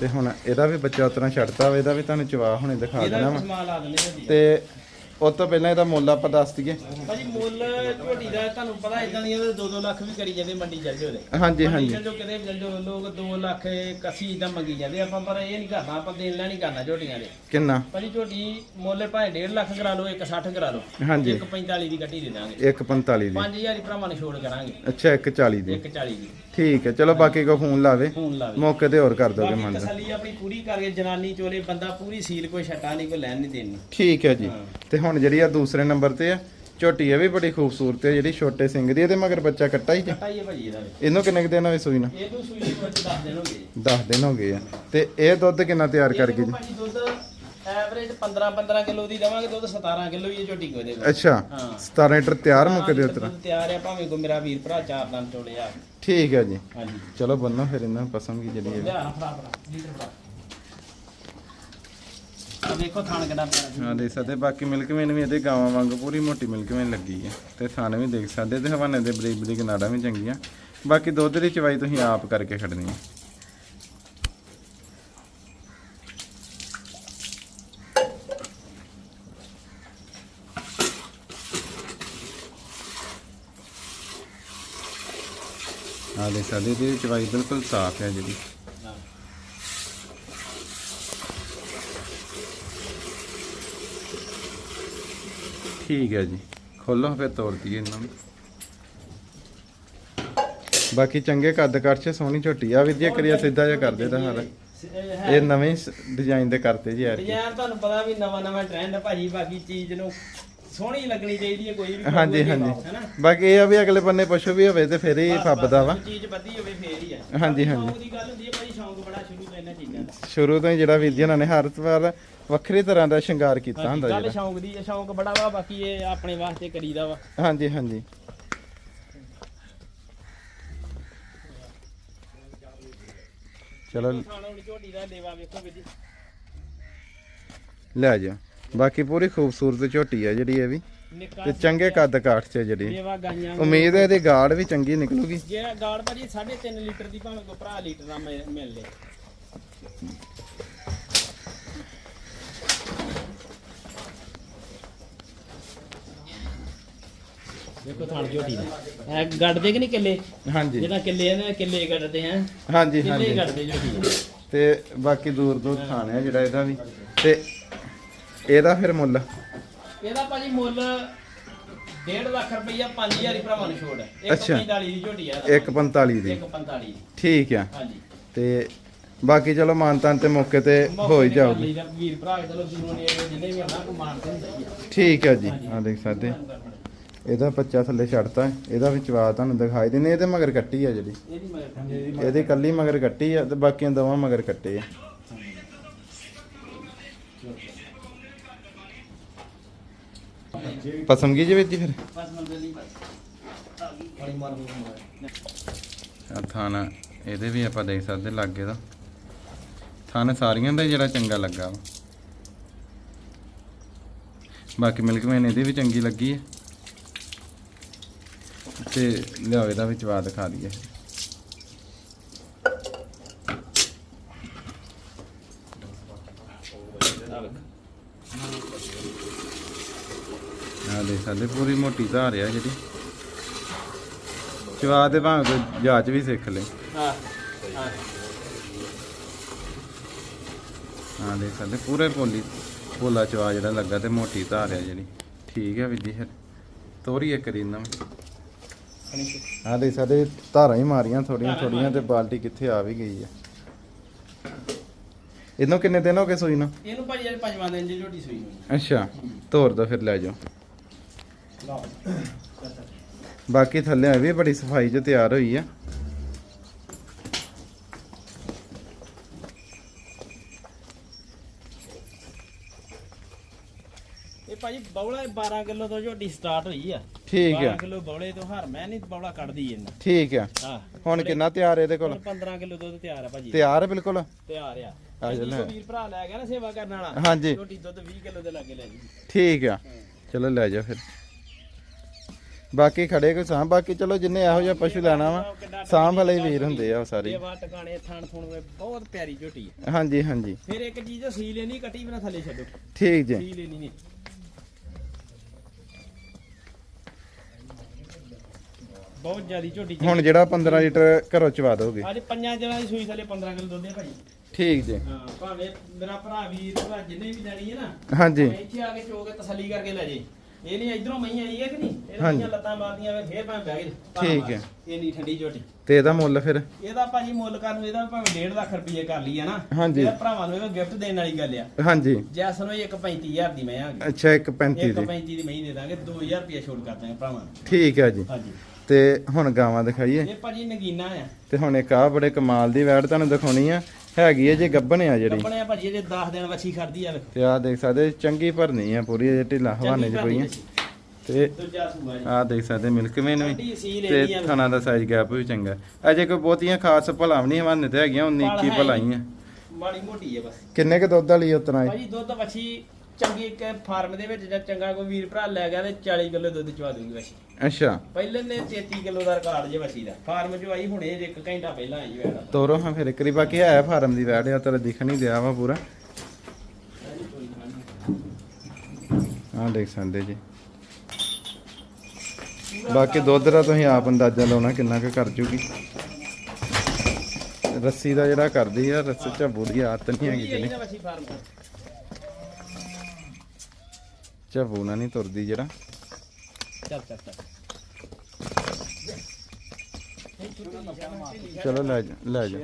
ਤੇ ਹੁਣ ਇਹਦਾ ਵੀ ਬੱਚਾ ਉਤਰਾ ਛੱਡਤਾ ਵਾ ਇਹਦਾ ਵੀ ਤੁਹਾਨੂੰ ਚਵਾ ਹੁਣੇ ਦਿਖਾ ਦੇਣਾ ਵੀ। ਦਾ। ਤੇ ਉਸ ਤੋਂ ਪਹਿਲਾਂ ਇਹਦਾ ਮੁੱਲ ਆਪਾਂ ਦੱਸ ਦਈਏ। ਭਾਜੀ ਮੁੱਲ ਝੋਟੀ ਦਾ ਤੁਹਾਨੂੰ ਪਤਾ ਇਦਾਂ ਦੀਆਂ 2-2 ਲੱਖ ਵੀ ਕਰੀ ਜਾਂਦੇ ਮੰਡੀ ਚੱਲ ਜਾਓ ਹਾਂਜੀ ਹਾਂਜੀ। ਚੱਲ ਜਾਓ ਕਿਤੇ ਵੀ ਚੱਲ ਜਾਓ ਲੋਕ 2 ਲੱਖ 81 ਇਦਾਂ ਮੰਗੀ ਜਾਂਦੇ ਆਪਾਂ ਪਰ ਇਹ ਨਹੀਂ ਕਰਨਾ ਆਪਾਂ ਦੇਣ ਲੈਣੀ ਕਰਨਾ ਝੋਟੀਆਂ ਦੇ। ਕਿੰਨਾ? ਭਾਜੀ ਝੋਟੀ ਮੁੱਲ ਭਾਵੇਂ 1.5 ਲੱਖ ਕਰਾ ਲਓ 1.60 ਕਰਾ ਲਓ ਹਾਂਜੀ। 1.45 ਦੀ ਗੱਟੀ ਦੇ ਦਾਂਗੇ। 145 ਦੀ। 5000 ਦੀ ਭਰਾਵਾਂ ਨੂੰ ਛੋੜ ਕਰਾਂਗੇ। ਅੱਛਾ 140 ਦੀ। 1.40 ਦੀ। ਠੀਕ ਹੈ ਚਲੋ ਬਾਕੀ ਕੋ ਫੋਨ ਲਾਵੇ। ਫੋਨ ਲਾਵੇ। ਮੌਕੇ ਤੇ ਹੋਰ ਕਰ ਦੋਗੇ ਬਾਕੀ ਮੰਨ ਤਸੱਲੀ ਆਪਣੀ ਪੂਰੀ ਕਰਕੇ ਜਨਾਨੀ ਚੋਲੇ ਬੰਦਾ ਪੂਰੀ ਸੀਲ ਕੋਈ ਛੱਟਾ ਨਹੀਂ ਕੋਈ ਲੈਣ ਨਹੀਂ ਦੇਣੀ। ਠੀਕ ਹੈ ਜੀ। ਤੇ ਹੁਣ ਜਿਹੜੀ ਆ ਦੂਸਰੇ ਨੰਬਰ ਤੇ ਆ ਝੋਟੀ ਇਹ ਵੀ ਬੜੀ ਖੂਬਸੂਰਤ ਹੈ ਜਿਹੜੀ ਛੋਟੇ ਸਿੰਘ ਦੀ ਇਹਦੇ ਮਗਰ ਬੱਚਾ ਕੱਟਾ ਹੀ ਜੀ ਕੱਟਾ ਹੀ ਹੈ ਭਾਜੀ ਇਹਦਾ ਵੀ। ਇਹਨੂੰ ਕਿੰਨੇ ਕੁ ਦਿਨ ਹੋਏ ਸੂਈ ਨਾ? ਇਹਨੂੰ ਸੂਈ ਨੂੰ ਅੱਜ 10 ਦਿਨ ਹੋ ਗਏ। 10 ਦਿਨ ਹੋ ਗਏ ਆ। ਤੇ ਇਹ ਦੁੱਧ ਕਿੰਨਾ ਤਿਆਰ ਕਰ ਗਈ ਜੀ? ਭਾਜੀ ਦੁੱਧ ਐਵਰੇਜ 15 15 ਕਿਲੋ ਦੀ ਦਵਾਂਗੇ ਦੁੱਧ 17 ਕਿਲੋ ਹੀ ਹੈ ਝੋਟੀ ਕੋ ਦੇ ਅੱਛਾ। ਹਾਂ। 17 ਲੀਟਰ ਤਿਆਰ ਮੁੱਕੇ ਦੇ ਉਤਰਾ। ਤਿਆਰ ਹੈ ਭਾਵੇਂ ਕੋ ਮੇਰਾ ਵੀਰ ਭਰਾ ਚਾਰ ਦਿਨ ਚੋਲੇ ਆ। ਠੀਕ ਹੈ ਜੀ। ਹਾਂਜੀ। ਚਲੋ ਬੰਨੋ ਫਿਰ ਇਹਨਾਂ ਨੂੰ ਪਸੰਦ ਕੀ ਜਿਹੜੀ ਹੈ ਲਿਆ ਨਾ ਫੜਾ ਫੜਾ ਲੀਟਰ ਫੜਾ। ਆ ਦੇਖੋ ਥਾਣ ਕਿੰਨਾ ਪਿਆਰਾ ਜੀ। ਹਾਂ ਦੇਖ ਸਕਦੇ ਬਾਕੀ ਮਿਲਕ ਮੇਨ ਵੀ ਇਹਦੇ ਗਾਵਾਂ ਵਾਂਗ ਪੂਰੀ ਮੋਟੀ ਮਿਲਕ ਮੇਨ ਲੱਗੀ ਹੈ ਤੇ ਥਾਣੇ ਵੀ ਦੇਖ ਸਕਦੇ ਤੇ ਹਵਾਨੇ ਦੇ ਬਰੀਕ ਬਰੀਕ ਨਾੜਾਂ ਵੀ ਚੰਗੀਆਂ। ਬਾਕੀ ਦੁੱਧ ਦੀ ਚਵਾਈ ਤੁਸੀਂ ਆਪ ਕਰਕੇ ਖੜਨੀ ਹੈ ਆ ਦੇਖ ਸਕਦੇ ਇਹਦੀ ਚਵਾਈ ਬਿਲਕੁਲ ਸਾਫ਼ ਹੈ ਜਿਹੜੀ। ਠੀਕ ਹੈ ਜੀ, ਖੋਲੋ ਫਿਰ ਤੋੜ ਦਈਏ ਇਹਨਾਂ ਨੂੰ। ਬਾਕੀ ਚੰਗੇ ਕੱਦ ਕੱਟ ਸੋਹਣੀ ਝੋਟੀ ਆ ਵੀਰ ਜੀ ਕਰੀਆ ਸਿੱਧਾ ਜਿਹਾ ਕਰ ਦੇ ਹਰ ਇਹ ਨਵੇਂ ਡਿਜ਼ਾਈਨ ਦੇ ਕਰਤੇ ਜੀ ਯਾਰ ਡਿਜ਼ਾਈਨ ਤੁਹਾਨੂੰ ਪਤਾ ਵੀ ਨਵਾਂ ਨਵਾਂ ਟ੍ਰੈਂਡ ਭਾਜੀ, ਬਾਕੀ ਚੀਜ਼ ਨੂੰ ਸੋਹਣੀ ਲੱਗਣੀ ਚਾਹੀਦੀ ਹੈ ਕੋਈ ਵੀ ਹਾਂਜੀ ਹਾਂਜੀ। ਬਾਕੀ ਇਹ ਆ ਵੀ ਅਗਲੇ ਬੰਨੇ ਪਸ਼ੂ ਵੀ ਹੋਵੇ ਤੇ ਫਿਰ ਹੀ ਫੱਬਦਾ ਵਾ। ਚੀਜ਼ ਵਧੀ ਹੋਵੇ ਫੇਰ ਹੀ ਹੈ ਹਾਂਜੀ, ਸ਼ੌਂਕ ਹਾਂਜੀ। ਦੀ ਗੱਲ ਹੁੰਦੀ ਹੈ ਭਾਜੀ ਸ਼ੌਂਕ ਬੜਾ ਸ਼ੁਰੂ ਤੋਂ ਇਹਨਾਂ ਚੀਜ਼ਾਂ ਦਾ। ਸ਼ੁਰੂ ਤੋਂ ਹੀ ਜਿਹੜਾ ਵੀਰ ਜੀ ਨੇ ਹਰ ਵਾਰ ਵੱਖਰੀ ਤਰ੍ਹਾਂ ਦਾ ਸ਼ਿੰਗਾਰ ਕੀਤਾ ਹੁੰਦਾ ਗੱਲ ਜਿਹੜਾ। ਸ਼ੌਂਕ ਦੀ ਹੈ ਸ਼ੌਂਕ ਬੜਾ ਵਾ ਬਾਕੀ ਇਹ ਆਪਣੇ ਵਾਸਤੇ ਕਰੀਦਾ ਵਾ। ਹਾਂਜੀ ਹਾਂਜੀ। ਚਲੋ। ਖਾਣਾ ਹੁਣ ਝੋਟੀ ਦਾ ਲੇਵਾ ਵੇਖੋ ਵੀਰ ਜੀ। ਲੈ ਜਾ ਬਾਕੀ ਪੂਰੀ ਖੂਬਸੂਰਤ ਝੋਟੀ ਆ ਜਿਹੜੀ ਇਹ ਵੀ। ਤੇ ਚੰਗੇ ਕੱਦ ਕਾਠ ਚ ਜਿਹੜੀ। ਉਮੀਦ ਹੈ ਇਹਦੀ ਗਾੜ ਵੀ ਚੰਗੀ ਨਿਕਲੂਗੀ। ਜਿਹੜਾ ਗਾੜ ਭਾਜੀ 3.5 ਲੀਟਰ ਦੀ ਭਾਵੇਂ ਕੋ ਭਰਾ ਲੀਟਰ ਦਾ ਮਿਲ ਮਿਲ ਲੇ। ਦੇਖੋ ਥਾਣ ਝੋਟੀ ਦਾ। ਇਹ ਗੱਡਦੇ ਕਿ ਨਹੀਂ ਕਿੱਲੇ? ਹਾਂਜੀ। ਜਿਹਦਾ ਕਿੱਲੇ ਨੇ ਕਿੱਲੇ ਗੱਡਦੇ ਆ। ਹਾਂਜੀ ਕਿੱਲੇ ਹੀ ਹਾਂਜੀ। ਗੱਡਦੇ ਝੋਟੀ ਦੇ। ਤੇ ਬਾਕੀ ਦੂਰ ਦੂਰ ਥਾਣੇ ਆ ਜਿਹੜਾ ਇਹਦਾ ਵੀ। ਤੇ ਇਹਦਾ ਫਿਰ ਮੁੱਲ? ਇਹਦਾ ਭਾਜੀ ਮੁੱਲ 1.5 ਲੱਖ ਰੁਪਈਆ 5000 ਹੀ ਭਰਾਵਾਂ ਨੂੰ ਛੋੜ ਹੈ। ਅੱਛਾ। 145 ਦੀ ਝੋਟੀ ਆ 145 ਦੀ। 145 ਦੀ ਠੀਕ ਆ। ਹਾਂਜੀ। ਤੇ ਬਾਕੀ ਚਲੋ ਮਾਨਤਾਨ ਤੇ ਮੌਕੇ ਤੇ ਹੋ ਹੀ ਜਾਊਗੀ। ਵੀਰ ਭਰਾ ਚਲੋ ਦੂਰੋਂ ਨੇ ਜਿੰਨੇ ਵੀ ਆਉਣਾ ਕੋ ਮਾਰਦੇ ਹੁੰਦੇ ਹੀ ਆ। ਠੀਕ ਆ ਜੀ। ਆ ਦੇਖ ਸਕਦੇ ਇਹਦਾ ਬੱਚਾ ਥੱਲੇ ਛੱਡਤਾ। ਇਹਦਾ ਵੀ ਚਵਾ ਤੁਹਾਨੂੰ ਦਿਖਾਈ ਦਿੰਨੇ ਇਹਦੇ ਮਗਰ ਕੱਟੀ ਆ ਜਿਹੜੀ। ਇਹਦੀ ਮਗਰ ਇਹਦੀ ਕੱਲੀ ਮਗਰ ਕੱਟੀ ਆ ਤੇ ਬਾਕੀਆਂ ਦੋਵਾਂ ਮਗਰ ਕੱਟੇ ਆ। ਪਸੰਦ ਕੀ ਜੀ ਵੀਰ ਫਿਰ? ਆ ਥਾਣਾ ਇਹਦੇ ਵੀ ਆਪਾਂ ਦੇਖ ਸਕਦੇ ਲਾਗੇ ਦਾ। ਥਾਣੇ ਸਾਰੀਆਂ ਦਾ ਹੀ ਜਿਹੜਾ ਚੰਗਾ ਲੱਗਾ ਵਾ। ਬਾਕੀ ਮਿਲਕਮੈਨ ਇਹਦੀ ਵੀ ਚੰਗੀ ਲੱਗੀ ਹੈ ਤੇ ਲਿਆਓ ਇਹਦਾ ਵੀ ਚਵਾ ਦਿਖਾ ਦਈਏ ਸਕਦੇ ਪੂਰੀ ਮੋਟੀ ਧਾਰ ਆ ਜਿਹੜੀ। ਚਵਾ ਤੇ ਭਾਵੇਂ ਕੋਈ ਜਾਂਚ ਵੀ ਸਿੱਖ ਲੈ। ਹਾਂ ਹਾਂ। ਦੇਖ ਸਕਦੇ ਪੂਰੇ ਪੋਲੀ ਪੋਲਾ ਚਵਾ ਜਿਹੜਾ ਲੱਗਾ ਤੇ ਮੋਟੀ ਧਾਰ ਆ ਜਿਹੜੀ। ਠੀਕ ਹੈ ਵੀਰ ਜੀ ਫਿਰ। ਤੋਰੀ ਇੱਕ ਰੀਨਾ ਆ ਦੇਖ ਸਕਦੇ ਧਾਰਾਂ ਹੀ ਮਾਰੀਆਂ ਥੋੜੀਆਂ ਥੋੜੀਆਂ ਤੇ ਬਾਲਟੀ ਕਿੱਥੇ ਆ ਵੀ ਗਈ ਆ। ਇਹਨੂੰ ਕਿੰਨੇ ਦਿਨ ਹੋ ਗਏ ਸੂਈ ਨੂੰ? ਇਹਨੂੰ ਭਾਜੀ ਅੱਜ ਪੰਜਵਾਂ ਦਿਨ ਜੀ ਝੋਟੀ ਸੂਈ ਅੱਛਾ ਤੋਰ ਦੋ ਫਿਰ ਲੈ ਜਾਓ। ਬਾਕੀ ਥੱਲੇ ਵੀ ਬੜੀ ਸਫ਼ਾਈ 'ਚ ਤਿਆਰ ਹੋਈ ਆ। ਇਹ ਭਾਜੀ ਬੌਲਾ 12 ਕਿਲੋ ਤੋਂ ਝੋਟੀ ਸਟਾਰਟ ਹੋਈ ਆ। ਠੀਕ 12 ਆ ਕਿਲੋ ਬੌਲੇ ਤੋਂ ਹਰ ਮੈਂ ਨਹੀਂ ਬੌਲਾ ਕੱਢਦੀ ਇਹਨਾਂ ਠੀਕ ਆ। ਹਾਂ। ਹੁਣ ਕਿੰਨਾ ਤਿਆਰ ਇਹਦੇ ਕੋਲ? ਹੁਣ 15 ਕਿਲੋ ਦੁੱਧ ਤਿਆਰ ਆ ਭਾਜੀ। ਤਿਆਰ ਹੈ ਬਿਲਕੁਲ। ਤਿਆਰ ਆ। ਆ ਜਾ ਲੈ। ਜੀ ਵੀਰ ਭਰਾ ਲੈ ਗਿਆ ਨਾ ਸੇਵਾ ਕਰਨ ਵਾਲਾ ਹਾਂਜੀ। ਝੋਟੀ ਦੁੱਧ 20 ਕਿਲੋ ਦੇ ਲਾਗੇ ਲੈ ਜੀ ਠੀਕ ਆ। ਚਲੋ ਲੈ ਜਾਓ ਫਿਰ। ਬਾਕੀ ਖੜੇ ਕੋ ਸਾਂ ਬਾਕੀ ਚਲੋ ਜਿੰਨੇ ਇਹੋ ਜਿਹਾ ਪਸ਼ੂ ਲੈਣਾ ਵਾ ਸਾਂਭ ਵਾਲੇ ਹੀ ਵੀਰ ਹੁੰਦੇ ਆ ਉਹ ਸਾਰੇ। ਇਹ ਵਾ ਟਿਕਾਣੇ ਥਾਣ ਥੁਣ ਵੇ ਬਹੁਤ ਪਿਆਰੀ ਝੋਟੀ ਆ। ਹਾਂਜੀ ਹਾਂਜੀ। ਫਿਰ ਇੱਕ ਚੀਜ਼ ਸੀ ਲੈਣੀ ਕੱਟੀ ਵੀ ਨਾ ਥੱਲੇ ਛੱਡੋ। ਠੀਕ ਜੀ। ਸੀ ਲੈਣੀ ਨਹੀਂ। ਬਹੁਤ ਜ਼ਿਆਦੀ ਝੋਟੀ ਹੁਣ ਜਿਹੜਾ 15 ਲੀਟਰ ਘਰੋਂ ਚਵਾ ਦੋਗੇ? ਅੱਜ ਪੰਜਾਂ ਜਣਾਂ ਦੀ ਸੂਈ ਥੱਲੇ 15 ਕਿਲੋ ਦੁੱਧ ਹੈ ਭਾਜੀ ਠੀਕ ਜੀ। ਹਾਂ ਭਾਵੇਂ ਮੇਰਾ ਭਰਾ ਵੀਰ ਭਰਾ ਜਿੰਨੇ ਵੀ ਲੈਣੀ ਹੈ ਨਾ ਹਾਂਜੀ। ਇੱਥੇ ਆ ਕੇ ਚੋ ਕੇ ਤਸੱਲੀ ਕਰਕੇ ਲੈ ਜੇ। ਇਹ ਨਹੀਂ ਇਧਰੋਂ ਮਈਆਂ ਆਈ ਹੈ ਕਿ ਨਹੀਂ? ਇਹ ਹਾਂਜੀ। ਮਈਆਂ ਲੱਤਾਂ ਮਾਰਦੀਆਂ ਵੇ ਫੇਰ ਭਾਵੇਂ ਬਹਿ ਗਏ। ਠੀਕ ਹੈ। ਇੰਨੀ ਠੰਡੀ ਝੋਟੀ ਤੇ ਇਹਦਾ ਮੁੱਲ ਫਿਰ? ਇਹਦਾ ਭਾਜੀ ਮੁੱਲ ਕਰਨ ਨੂੰ ਇਹਦਾ ਭਾਵੇਂ 1.5 ਲੱਖ ਰੁਪਏ ਕਰ ਲਈ ਹੈ ਨਾ। ਹਾਂਜੀ। ਇਹਦਾ ਭਰਾਵਾਂ ਨੂੰ ਇਹ ਗਿਫਟ ਦੇਣ ਵਾਲੀ ਗੱਲ ਆ। ਹਾਂਜੀ। ਜੈਸਨ ਨੂੰ ਇੱਕ 35000 ਦੀ ਮੈਂ ਆ ਗਈ। ਅੱਛਾ ਇੱਕ 35 ਇੱਕ ਦੀ। 35 ਦੀ ਮੈਂ ਦੇ ਦਾਂਗੇ 2000 ਰੁਪਏ ਛੋੜ ਕਰ ਦਾਂਗੇ ਭਰਾਵਾਂ ਨੂੰ। ਠੀਕ ਹੈ ਜੀ। ਹਾਂਜੀ। ਤੇ ਹੁਣ ਗਾਵਾਂ ਦਿਖਾਈਏ। ਇਹ ਭਾਜੀ ਨਗੀਨਾ ਆ। ਤੇ ਹੁਣ ਇੱਕ ਆ ਬੜੇ ਕਮਾਲ ਦੀ ਵੈੜ ਤੁਹਾਨੂੰ ਦਿਖਾਉਣੀ ਆ। ਹੈਗੀ ਹੈ ਜੇ ਗੱਬਣ ਆ ਜਿਹੜੀ। ਕੱਪੜੇ ਭਾਜੀ ਇਹਦੇ 10 ਦਿਨ ਵੱਛੀ ਖੜਦੀ ਆ ਵੇਖੋ। ਤੇ ਆ ਦੇਖ ਸਕਦੇ ਚੰਗੀ ਭਰਨੀ ਆ ਪੂਰੀ ਇਹ ਢਿੱਲਾ ਹਵਾਨੇ 'ਚ ਵੱਛੀ। ਤੇ ਦੂਜਾ ਸੂਆ ਜੀ। ਆ ਦੇਖ ਸਕਦੇ ਮਿਲਕ ਵੀ ਸੀ ਤੇ ਆ। ਥਣਾ ਦਾ ਸਾਈਜ਼ ਗੈਪ ਵੀ ਚੰਗਾ। ਅਜੇ ਕੋਈ ਬਹੁਤੀਆਂ ਖਾਸ ਭਲਾ ਵੀ ਨਹੀਂ ਹਵਾਨੇ ਤੇ ਹੈਗੀਆਂ 19 ਭਲ 21 ਹੈ ਭਲਾਈਆਂ ਮਾੜੀ ਮੋਟੀ ਹੈ ਬਸ। ਕਿੰਨੇ ਕ ਦੁੱਧ ਵਾਲੀ ਉਤਨਾ ਭਾਜੀ ਦੁੱਧ ਵੱਛੀ ਚੰਗੀ ਇੱਕ ਫਾਰਮ ਦੇ ਵਿੱਚ ਜਾਂ ਚੰਗਾ ਕੋਈ ਵੀਰ ਭਰਾ ਲੈ ਗਿਆ ਤੇ 40 ਕਿਲੋ ਦੁੱਧ ਚਵਾ ਦੂਗੀ ਵੱਛੀ। ਅੱਛਾ। ਪਹਿਲੇ ਨੇ 33 ਕਿਲੋ ਦਾ ਰਿਕਾਰਡ ਜੇ ਵੱਛੀ ਦਾ ਫਾਰਮ ਚੋਂ ਆਈ ਹੁਣੇ ਜੇ ਇੱਕ ਘੰਟਾ ਪਹਿਲਾਂ ਆਈ ਵੈੜਾ ਤੋਰੋ ਹਾਂ ਫਿਰ ਇੱਕ ਬਾਕੀ ਹੈ ਫਾਰਮ ਦੀ ਵੈੜ ਆ ਤੇਰਾ ਦਿਖ ਨਹੀਂ ਦਿਆ ਵਾ ਪੂਰਾ। ਆ ਦੇਖ ਸਕਦੇ ਜੀ। ਬਾਕੀ ਦੁੱਧ ਦਾ ਤੁਸੀਂ ਆਪ ਅੰਦਾਜ਼ਾ ਲਾਉਣਾ ਕਿੰਨਾ ਕੁ ਕਰ ਜੂਗੀ। ਰੱਸੀ ਦਾ ਜਿਹੜਾ ਕਰਦੀ ਆ ਰੱਸੀ ਝੱਬੂ ਦੀ ਆਦਤ ਨਹੀਂ ਹੈਗੀ ਫਾਰਮ ਝੱਬੂ ਨਾਲ ਨਹੀਂ ਤੁਰਦੀ ਜਿਹੜਾ। ਚੱਲ ਚੱਲ ਚੱਲ। ਚਲੋ ਲੈ ਜਾ ਲੈ ਜਾ।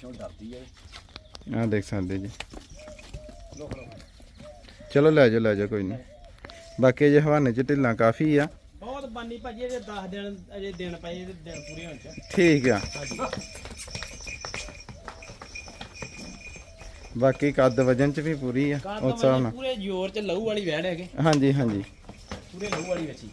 ਸ਼ੋ ਡਰਦੀ ਹੈ ਆ ਦੇਖ ਸਕਦੇ ਜੀ। ਚਲੋ ਲੈ ਜਾ ਲੈ ਜਾ ਕੋਈ ਨਹੀਂ। ਬਾਕੀ ਜੇ ਹਵਾਨੇ ਚ ਢਿੱਲਾਂ ਕਾਫੀ ਆ। ਬਹੁਤ ਬਾਨੀ ਭਾਜੀ ਇਹਦੇ 10 ਦਿਨ ਅਜੇ ਦਿਨ ਪਏ ਇਹਦੇ ਦਿਨ ਪੂਰੇ ਹੋਣ ਚ। ਠੀਕ ਆ। ਬਾਕੀ ਕੱਦ ਵਜਨ ਚ ਵੀ ਪੂਰੀ ਆ ਉਸ ਹਿਸਾਬ ਨਾਲ। ਪੂਰੇ ਜ਼ੋਰ ਚ ਲਹੂ ਵਾਲੀ ਵੈੜ ਹੈਗੇ। ਹਾਂਜੀ ਹਾਂਜੀ। ਪੂਰੇ ਲਹੂ ਵਾਲੀ ਵੱਛੀ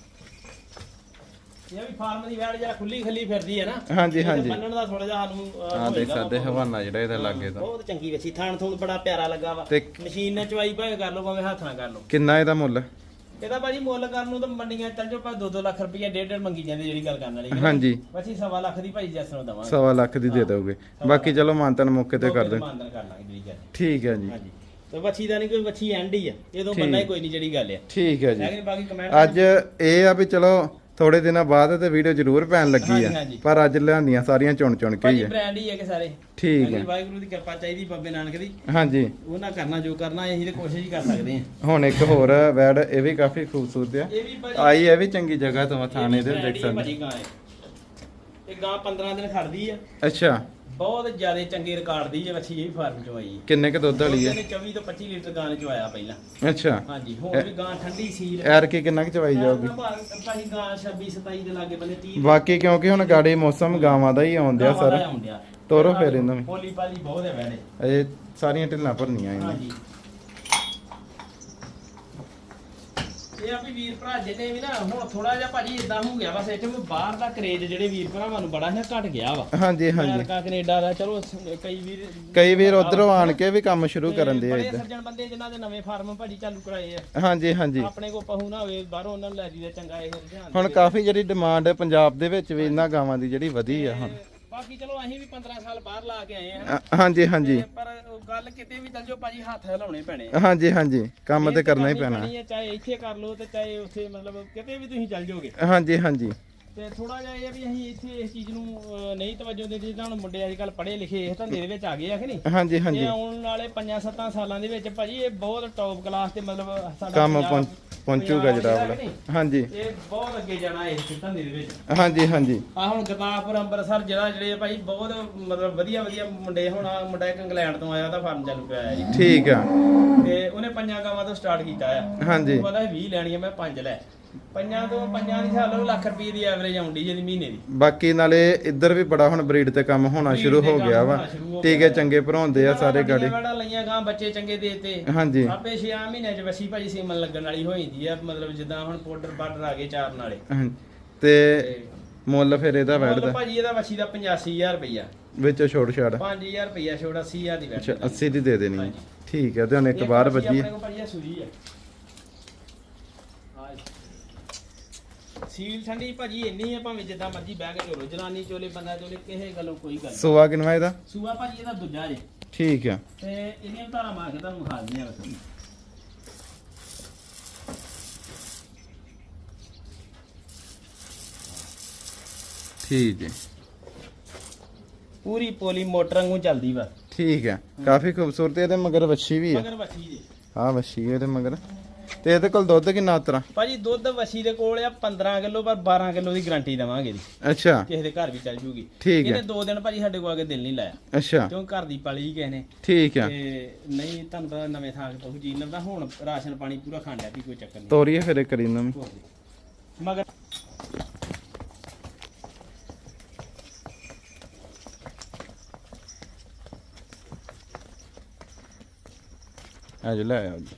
ਇਹ ਵੀ ਫਾਰਮ ਦੀ ਵੈੜ ਜਿਹੜਾ ਖੁੱਲੀ ਖੱਲੀ ਫਿਰਦੀ ਹੈ ਨਾ ਹਾਂਜੀ ਇਹਦੇ ਹਾਂਜੀ। ਬੰਨਣ ਦਾ ਥੋੜਾ ਜਿਹਾ ਸਾਨੂੰ ਅਹ, ਆ ਦੇਖ ਹੋਏਗਾ ਸਕਦੇ। ਹਵਾਨਾ ਜਿਹੜਾ ਇਹਦਾ ਲਾਗੇ ਤਾਂ। ਬਹੁਤ ਚੰਗੀ ਵੱਛੀ ਥਾਣ ਥੂਣ ਬੜਾ ਪਿਆਰਾ ਲੱਗਾ ਵਾ। ਤੇ ਮਸ਼ੀਨ ਨਾਲ ਚਵਾਈ ਭਾਵੇਂ ਕਰ ਲਓ ਭਾਵੇਂ ਹੱਥ ਨਾਲ ਕਰ ਲਓ। ਕਿੰਨਾ ਇਹਦਾ ਮੁੱਲ? ਇਹਦਾ ਭਾਜੀ ਮੁੱਲ ਕਰਨ ਨੂੰ ਤਾਂ ਮੰਡੀਆਂ ਚੱਲ ਜਾਓ ਭਾਵੇਂ 2-2 ਲੱਖ ਰੁਪਈਆ ਡੇਢ ਡੇਢ ਮੰਗੀ ਜਾਂਦੇ ਜਿਹੜੀ ਗੱਲ ਕਰਨ ਵਾਲੀ ਹੈ ਨਾ। ਹਾਂਜੀ। ਵੱਛੀ ਸਵਾ ਲੱਖ ਦੀ ਭਾਈ ਜੈਸ ਨੂੰ ਦਵਾਂਗੇ। ਸਵਾ ਲੱਖ ਦੀ ਦੇ ਦੋਗੇ। ਬਾਕੀ ਚਲੋ ਮਾਨਤਨ ਮੌਕੇ ਤੇ ਕਰ ਦੇ ਮਾਨਦਨ ਕਰ ਲਾਂਗੇ ਜਿਹੜੀ ਗੱਲ ਠੀਕ ਹੈ ਜੀ। ਹਾਂਜੀ। ਤੇ ਵੱਛੀ ਦਾ ਨਹੀਂ ਕੋਈ ਵੱਛੀ ਐਂਡ ਹੀ ਆ। ਇਹਦੋਂ ਬੰਨਾ ਹੀ ਕੋਈ ਨਹੀਂ ਜਿਹੜੀ ਗੱਲ ਆ। ਠੀਕ ਹੈ ਜੀ। ਲੇਕਿਨ ਬਾਕੀ ਕਮੈਂਟ ਅੱਜ ਇਹ ਆ ਵੀ ਚਲੋ ਥੋੜੇ ਦਿਨਾਂ ਬਾਅਦ ਤੇ ਵੀਡੀਓ ਜ਼ਰੂਰ ਪੈਣ ਲੱਗੀ ਆ। ਹਾਂਜੀ। ਪਰ ਅੱਜ ਲਿਆਂਦੀਆਂ ਸਾਰੀਆਂ ਚੁਣ ਚੁਣ ਕੇ ਹੀ ਭਾਜੀ ਆ। ਬ੍ਰਾਂਡ ਹੀ ਹੈ ਕਿ ਸਾਰੇ। ਠੀਕ ਹੈ ਵਾਹਿਗੁਰੂ ਦੀ ਕਿਰਪਾ ਚਾਹੀਦੀ ਬਾਬੇ ਨਾਨਕ ਦੀ। ਹਾਂਜੀ। ਉਹਨਾਂ ਕਰਨਾ ਜੋ ਕਰਨਾ ਅਸੀਂ ਤੇ ਕੋਸ਼ਿਸ਼ ਹੀ ਕਰ ਸਕਦੇ ਹਾਂ। ਹੁਣ ਇੱਕ ਹੋਰ ਵੈੜ ਇਹ ਵੀ ਕਾਫੀ ਖੂਬਸੂਰਤ ਆ। ਇਹ ਵੀ ਭਾਜੀ ਆਈ ਇਹ ਵੀ ਚੰਗੀ ਜਗ੍ਹਾ ਤੋਂ ਆ, ਥਾਣੇ ਦੇ ਦੇਖ ਹੀ ਹੈ ਸਕਦੇ। ਇਹ। ਗਾਂ 15 ਦਿਨ ਖੜਦੀ ਆ। ਅੱਛਾ। ਬਹੁਤ ਜ਼ਿਆਦਾ ਚੰਗੇ ਰਿਕਾਰਡ ਦੀ ਹੈ ਵੱਛੀ ਇਹ ਵੀ ਫਾਰਮ ਚੋਂ ਆਈ। ਕਿੰਨੇ ਕ ਦੁੱਧ ਵਾਲੀ ਹੈ? ਉਹਨੇ 24 ਤੋਂ 25 ਲੀਟਰ ਗਾਂ ਨੇ ਚੋਇਆ ਪਹਿਲਾਂ। ਅੱਛਾ। ਹਾਂਜੀ ਹੁਣ ਵੀ ਗਾਂ ਠੰਡੀ ਸੀਲ ਐਰ ਕੀ ਕਿੰਨਾ ਕੁ ਚਵਾਈ ਜਾਊਗੀ? ਭਾਜੀ ਗਾਂ 26 27 ਦੇ ਲਾਗੇ ਬੰਦੇ 30 ਬਾਕੀ ਕਿਉਂਕਿ ਹੁਣ ਗਾੜੀ ਮੌਸਮ ਗਾਵਾਂ ਦਾ ਹੀ ਆਉਂਦਿਆ ਸਰ। ਤੋਰੋ ਫਿਰ ਇਹਨਾਂ ਨੂੰ। ਪੋਲੀ ਪਾਲੀ ਬਹੁਤ ਹੈ ਵੈਲੇ ਅਜੇ ਸਾਰੀਆਂ ਢਿੱਲਾਂ ਭਰਨੀਆਂ ਇਹਨਾਂ ਹਾਂਜੀ। ਇਹ ਆ ਵੀ ਵੀਰ ਭਰਾ ਜਿਹਨੇ ਵੀ ਨਾ ਹੁਣ ਥੋੜਾ ਜਿਹਾ ਭਾਜੀ ਇਦਾਂ ਹੋ ਗਿਆ ਬਸ ਇੱਥੇ ਵੀ ਬਾਹਰ ਦਾ ਕਰੇਜ ਜਿਹੜੇ ਵੀਰ ਭਰਾਵਾਂ ਨੂੰ ਬੜਾ ਹੈ ਘਟ ਗਿਆ ਵਾ। ਹਾਂਜੀ ਹਾਂਜੀ। ਅਮਰੀਕਾ ਕੈਨੇਡਾ ਦਾ ਚਲੋ ਸ- ਕਈ ਵੀਰ ਕਈ ਵੀਰ ਉਧਰੋਂ ਆਣ ਕੇ ਵੀ ਕੰਮ ਸ਼ੁਰੂ ਕਰਨ ਦੇ ਆ ਬੜੇ ਇੱਧਰ। ਸੱਜਣ ਬੰਦੇ ਜਿਨ੍ਹਾਂ ਦੇ ਨਵੇਂ ਫਾਰਮ ਭਾਜੀ ਚਾਲੂ ਕਰਾਏ ਆ। ਹਾਂਜੀ ਹਾਂਜੀ। ਆਪਣੇ ਕੋ ਪਹੂ ਨਾ ਹੋਵੇ ਬਾਹਰੋਂ ਉਹਨਾਂ ਨੂੰ ਲੈ ਜੀਦਾ ਚੰਗਾ ਇਹ ਧਿਆਨ ਹੁਣ ਕਾਫੀ ਜਿਹੜੀ ਡਿਮਾਂਡ ਪੰਜਾਬ ਦੇ ਵਿੱਚ ਵੀ ਇਹਨਾਂ ਗਾਵਾਂ ਦੀ ਜਿਹੜੀ ਵਧੀ ਆ ਹੁਣ। ਤੇ ਬਾਕੀ ਚਲੋ ਅਸੀਂ ਵੀ 15 ਸਾਲ ਬਾਹਰ ਲਾ ਕੇ ਆਏ ਆ। ਅ- ਹਾਂਜੀ ਹਾਂਜੀ। ਤੇ ਪਰ ਉਹ ਗੱਲ ਕਿਤੇ ਵੀ ਚੱਲ ਜਾਓ ਭਾਜੀ ਹੱਥ ਹਿਲਾਉਣੇ ਪੈਣੇ ਆ। ਹਾਂਜੀ ਹਾਂਜੀ ਕੰਮ ਤੇ ਕਰਨਾ ਹੀ ਪੈਣਾ। ਚਾਹੇ ਇੱਥੇ ਕਰ ਲਓ ਤੇ ਚਾਹੇ ਉੱਥੇ ਮਤਲਬ ਕਿਤੇ ਵੀ ਤੁਸੀਂ ਚੱਲ ਜਾਓਗੇ। ਹਾਂਜੀ ਹਾਂਜੀ। ਤੇ ਥੋੜਾ ਜਿਹਾ ਇਹ ਆ ਵੀ ਅਸੀਂ ਇੱਥੇ ਇਸ ਚੀਜ਼ ਨੂੰ ਅਹ, ਨਹੀਂ ਤਵੱਜੋ ਦਿੰਦੇ ਜਿੱਦਾਂ ਹੁਣ ਮੁੰਡੇ ਅੱਜ ਕੱਲ ਪੜ੍ਹੇ ਲਿਖੇ ਇਸ ਧੰਦੇ ਦੇ ਵਿੱਚ ਆ ਗਏ ਆ ਕਿ ਨਹੀਂ? ਹਾਂਜੀ ਹਾਂਜੀ। ਇਹ ਆਉਣ ਵਾਲੇ 5-7 ਸਾਲਾਂ ਦੇ ਵਿੱਚ ਭਾਜੀ ਇਹ ਬਹੁਤ ਟੌਪ ਕਲਾਸ ਤੇ ਮਤਲਬ ਸਾਡਾ ਕੰਮ ਪੰਜਾਬ- ਪਹੁੰਚ- ਪਹੁੰਚੂਗਾ ਪੰਜਾਬ ਜਿਹੜਾ ਕਿ ਨਹੀਂ, ਹਾਂਜੀ। ਇਹ ਬਹੁਤ ਅੱਗੇ ਜਾਣਾ ਇਸ ਧੰਦੇ ਦੇ ਵਿੱਚ। ਹਾਂਜੀ ਹਾਂਜੀ। ਆ ਹੁਣ ਗਤਾਪੁਰ ਅੰਮ੍ਰਿਤਸਰ ਜਿਹੜਾ ਜਿਹੜੇ ਆ ਭਾਈ ਬਹੁਤ ਮਤਲਬ ਵਧੀਆ ਵਧੀਆ ਮੁੰਡੇ ਹੁਣ ਆਹ ਮੁੰਡਾ ਇੱਕ ਇੰਗਲੈਂਡ ਤੋਂ ਆਇਆ ਉਹਦਾ ਫਾਰਮ ਚਾਲੂ ਪਿਆ ਹੈ ਜੀ। ਠੀਕ ਆ। ਤੇ ਉਹਨੇ ਪੰਜਾਂ ਗਾਵਾਂ ਤੋਂ ਸਟਾਰਟ ਕੀਤਾ ਆ। ਹਾਂਜੀ। ਕਹਿੰਦਾ 20 ਲੈਣੀਆਂ ਮੈਂ ਪੰਜ ਲੈ। ਪੰਜਾਂ ਤੋਂ ਪੰਜਾਂ ਦੀ ਸਾਲ ਲੱਖ ਰੁਪਏ ਦੀ ਐਵਰੇਜ ਆਉਂਦੀ ਜਿਹਦੀ ਮਹੀਨੇ ਦੀ। ਬਾਕੀ ਨਾਲੇ ਇੱਧਰ ਵੀ ਬੜਾ ਹੁਣ ਬਰੀਡ ਤੇ ਕੰਮ ਹੋਣਾ ਸ਼ੁਰੂ ਹੋ ਗਿਆ ਵਾ। ਟੀਕੇ। ਚੰਗੇ ਭਰਾਉਂਦੇ ਆ ਸਾਰੇ ਗਾੜੀ। ਵੜਾ ਲਈਆਂ ਗਾਂ ਬੱਚੇ ਚੰਗੇ ਦੇਤੇ। ਹਾਂਜੀ। ਆਪੇ 6 ਮਹੀਨਿਆਂ ਚ ਵਸੀ ਭਾਜੀ ਸੀਮਨ ਲੱਗਣ ਵਾਲੀ ਹੋ ਜਾਂਦੀ ਆ ਮਤਲਬ ਜਿੱਦਾਂ ਹੁਣ ਪਾਊਡਰ ਬਾਰਡਰ ਆ ਗਏ ਚਾਰਨ ਵਾਲੇ। ਤੇ ਮੁੱਲ ਫਿਰ ਇਹਦਾ ਵੈੜਦਾ। ਭਾਜੀ ਇਹਦਾ ਵਸੀ ਦਾ 85000 ਰੁਪਇਆ ਵਿੱਚ ਛੋੜ ਛਾੜ। 5000 ਰੁਪਇਆ ਛੋੜ 80000 ਦੀ ਅੱਛਾ ਵੈਟ 80 ਦੀ ਦੇ ਦੇਣੀ। ਠੀਕ ਹੈ ਤੇ ਹੁਣ ਇੱਕ ਬਾਹਰ ਵੱਜੀ। ਆਪਣੇ ਕੋਲ ਭਾਜੀ ਸੂਰੀ ਆ। ਸੀਲ ਠੰਡੀ ਭਾਜੀ ਇੰਨੀ ਆ ਭਾਵੇਂ ਜਿੱਦਾਂ ਮਰਜ਼ੀ ਬਹਿ ਕੇ ਚੋਲੋ ਜਨਾਨੀ ਚੋਲੇ ਬੰਦਾ ਚੋਲੇ ਕਿਸੇ ਗੱਲੋਂ ਕੋਈ ਗੱਲ ਨੀ। ਸੋਆ ਕਿਨਵਾ ਇਹਦਾ? ਸੂਆ ਭਾਜੀ ਇਹਦਾ ਦੂਜਾ ਜੇ। ਠੀਕ ਆ। ਤੇ ਇਹਦੀਆਂ ਧਾਰਾਂ ਮਾਰ ਕੇ ਤੁਹਾਨੂੰ ਵਿਖਾ ਦਿੰਦੇ ਆ ਬਸ। ਠੀਕ ਹੈ ਪੂਰੀ ਪੋਲੀ ਮੋਟਰ ਵਾਂਗੂ ਚੱਲਦੀ ਵਾ ਠੀਕ ਹੈ ਕਾਫੀ ਖੂਬਸੂਰਤ ਹੈ ਇਹਦੇ ਮਗਰ ਵੱਛੀ ਵੀ ਹੈ ਮਗਰ ਵਸੀ ਜੇ। ਆ ਵੱਛੀ ਹੈ ਇਹਦੇ ਮਗਰ। ਤੇ ਇਹਦੇ ਕੋਲ ਦੁੱਧ ਕਿੰਨਾ ਉਤਰਾ? ਭਾਜੀ ਦੁੱਧ ਵਸੀ ਦੇ ਕੋਲ ਆ 15 ਕਿਲੋ ਪਰ 12 ਕਿਲੋ ਦੀ ਗਾਰੰਟੀ ਦਵਾਂਗੇ ਜੀ। ਅੱਛਾ। ਕਿਸੇ ਦੇ ਘਰ ਵੀ ਚੱਲ ਜੂਗੀ। ਠੀਕ ਹੈ ਇਹਨੇ ਦੋ ਦਿਨ ਭਾਜੀ ਸਾਡੇ ਕੋਲ ਆ ਕੇ ਦਿਲ ਨਹੀਂ ਲਾਇਆ। ਅੱਛਾ। ਕਿਉਂ ਘਰ ਦੀ ਪਾਲੀ ਹੀ ਕਿਸੇ ਨੇ। ਠੀਕ ਆ। ਤੇ ਨਹੀਂ ਤੁਹਾਨੂੰ ਪਤਾ ਨਵੇਂ ਥਾਂ ਤੇ ਜੀ ਦਾ ਹੁਣ ਰਾਸ਼ਨ ਪਾਣੀ ਪੂਰਾ ਖਾਂਦਾ ਵੀ ਕੋਈ ਚੱਕਰ ਨਹੀਂ। ਤੋਰੀਏ ਫਿਰ ਇਹ ਕਰੀ ਨਾ। ਹੋਰ ਜੀ। ਮਗਰ ਅੱਜ ਲੈ ਆਓ ਜੀ।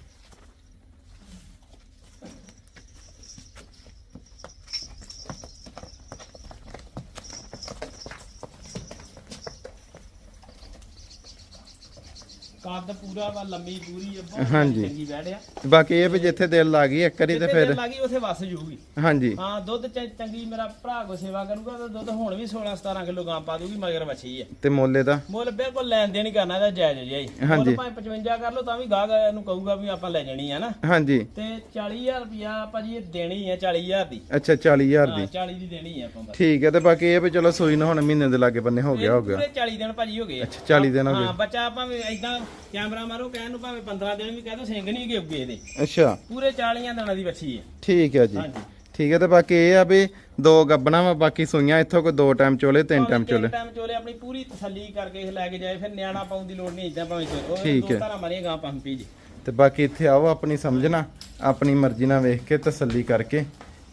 ਕੱਦ ਪੂਰਾ ਵਾ ਲੰਮੀ ਪੂਰੀ ਆ ਬਹੁਤ ਹਾਂਜੀ। ਚੰਗੀ ਵੜਿਆ ਬਾਕੀ ਇਹ ਵੀ ਜਿੱਥੇ ਦਿਲ ਲੱਗ ਗਈ ਇੱਕ ਵਾਰੀ ਤੇ ਫਿਰ ਲੱਗੀ ਉਥੇ ਵਸ ਜੂਗੀ ਹਾਂਜੀ। ਹਾਂ ਦੁੱਧ ਚ- ਚੰਗੀ ਮੇਰਾ ਭਰਾ ਕੋ ਸੇਵਾ ਕਰੂਗਾ ਤਾਂ ਦੁੱਧ ਹੁਣ ਵੀ 16 17 ਕਿਲੋ ਗਾਂ ਪਾ ਦੂਗੀ ਮਗਰ ਵੱਛੀ ਆ। ਤੇ ਮੁੱਲ ਇਹਦਾ? ਮੁੱਲ ਬਿਲਕੁਲ ਲੈਣ ਦੇਣ ਹੀ ਕਰਨਾ ਇਹਦਾ ਜਾਇਜ਼ ਜਿਹਾ ਹੀ। ਹਾਂਜੀ। ਮੁੱਲ ਭਾਵੇਂ 55 ਕਰ ਲਓ ਤਾਂ ਵੀ ਗਾਹਕ ਨੂੰ ਕਹੂਗਾ ਵੀ ਆਪਾਂ ਲੈ ਜਾਣੀ ਆ ਨਾ। ਹਾਂਜੀ। ਤੇ 40000 ਰੁਪਿਆ ਭਾਜੀ ਇਹ ਦੇਣੀ ਹੈ 40000 ਦੀ। ਅੱਛਾ 40000 ਹਾਂ ਦੀ। 40 ਦੀ ਦੇਣੀ ਆਪਾਂ ਬਸ। ਠੀਕ ਹੈ ਤੇ ਬਾਕੀ ਇਹ ਵੀ ਚਲੋ ਸੂਈ ਨਾ ਹੁਣ ਮਹੀਨੇ ਦੇ ਲਾਗੇ ਬੰਨੇ ਹੋ ਗਿਆ ਹੋ ਗਿਆ। ਪੂਰੇ 40 ਦਿਨ ਭਾਜੀ ਹੋ ਗਏ ਆ। ਅੱਛਾ 40 ਦਿਨ ਹੋ ਹਾਂ ਗਏ। ਬੱਚਾ ਭਾਵੇਂ ਇਦਾਂ ਕੈਮਰਾ ਮਾਰੋ ਕਹਿਣ ਨੂੰ ਭਾਵੇਂ 15 ਦਿਨ ਵੀ ਕਹਿ ਦੋ ਸਿੰਘ ਨਹੀਂ ਗਏ ਅੱਗੇ ਇਹਦੇ। ਅੱਛਾ। ਪੂਰੇ 40 ਦਿਨਾਂ ਦੀ ਬੱਚੀ ਹੈ। ਠੀਕ ਹੈ ਜੀ। ਹਾਂਜੀ। ਠੀਕ ਹੈ ਤੇ ਬਾਕੀ ਇਹ ਆ ਵੀ ਦੋ ਗੱਬਣਾ ਵਾ ਬਾਕੀ ਸੂਈਆਂ ਇੱਥੋਂ ਕੋਈ ਦੋ ਟਾਈਮ ਚੋਲੇ ਤਿੰਨ ਟਾਈਮ ਚੋਲੇ। ਟਾਈਮ ਚੋਲੇ ਆਪਣੀ ਪੂਰੀ ਤਸੱਲੀ ਕਰਕੇ ਲੈ ਕੇ ਜਾਏ ਫਿਰ ਨਿਆਣਾ ਪਾਉਣ ਦੀ ਲੋੜ ਨਹੀਂ ਇਦਾਂ ਭਾਵੇਂ ਚੋਲੇ। ਠੀਕ ਹੈ। ਦੋ ਧਾਰਾਂ ਮਾਰੀਆਂ ਗਾਂ ਪੰਪ ਜੀ ਤੇ ਬਾਕੀ ਇੱਥੇ ਆਓ ਆਪਣੀ ਸਮਝਣਾ ਆਪਣੀ ਮਰਜ਼ੀ ਨਾਲ ਵੇਖ ਕੇ ਤਸੱਲੀ ਕਰਕੇ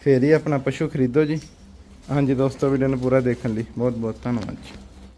ਫੇਰ ਹੀ ਆਪਣਾ ਪਸ਼ੂ ਖਰੀਦੋ ਜੀ। ਹਾਂਜੀ ਦੋਸਤੋ ਵੀਡੀਓ ਨੂੰ ਪੂਰਾ ਦੇਖਣ ਲਈ ਬਹੁਤ ਬਹੁਤ ਧੰਨਵਾਦ ਜੀ।